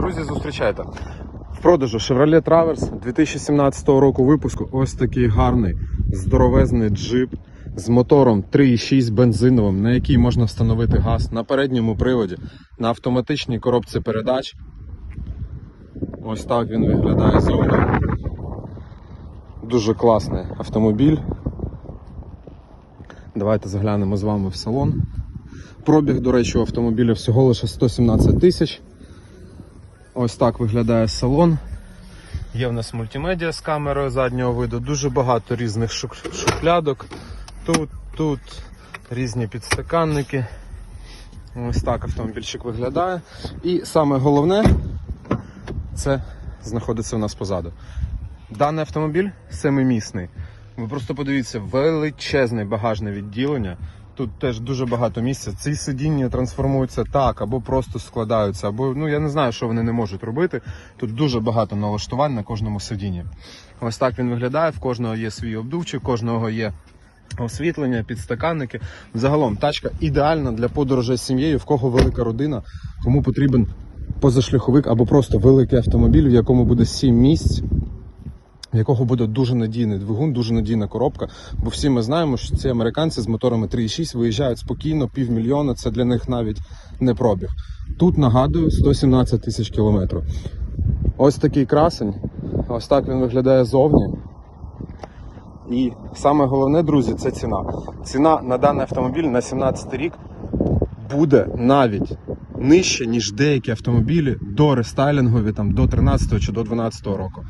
Друзі, зустрічайте. В продажу Chevrolet Traverse 2017 року випуску. Ось такий гарний здоровезний джип з мотором 3,6 бензиновим, на який можна встановити газ на передньому приводі, на автоматичній коробці передач. Ось так він виглядає зовні. Дуже класний автомобіль. Давайте заглянемо з вами в салон. Пробіг, до речі, у автомобіля всього лише 117 тисяч. Ось так виглядає салон. Є в нас мультимедіа з камерою заднього виду, дуже багато різних шухлядок. Тут, тут різні підстаканники. Ось так автомобільчик виглядає. І саме головне, це знаходиться у нас позаду. Даний автомобіль семимісний. Ви просто подивіться, величезне багажне відділення. Тут теж дуже багато місця. Ці сидіння трансформуються так, або просто складаються, або ну я не знаю, що вони не можуть робити. Тут дуже багато налаштувань на кожному сидінні. Ось так він виглядає. В кожного є свій обдувчик, кожного є освітлення, підстаканники. Загалом тачка ідеальна для подорожей з сім'єю, в кого велика родина, кому потрібен позашляховик або просто великий автомобіль, в якому буде 7 місць в якого буде дуже надійний двигун, дуже надійна коробка. Бо всі ми знаємо, що ці американці з моторами 3.6 виїжджають спокійно, півмільйона, це для них навіть не пробіг. Тут нагадую 117 тисяч кілометрів. Ось такий красень, ось так він виглядає зовні. І саме головне, друзі, це ціна. Ціна на даний автомобіль на 17 рік буде навіть нижче, ніж деякі автомобілі до рестайлінгові там, до 13 чи до 12 року.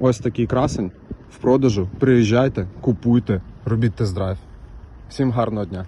Ось такий красень в продажу. Приїжджайте, купуйте, робіть тест-драйв. Всім гарного дня!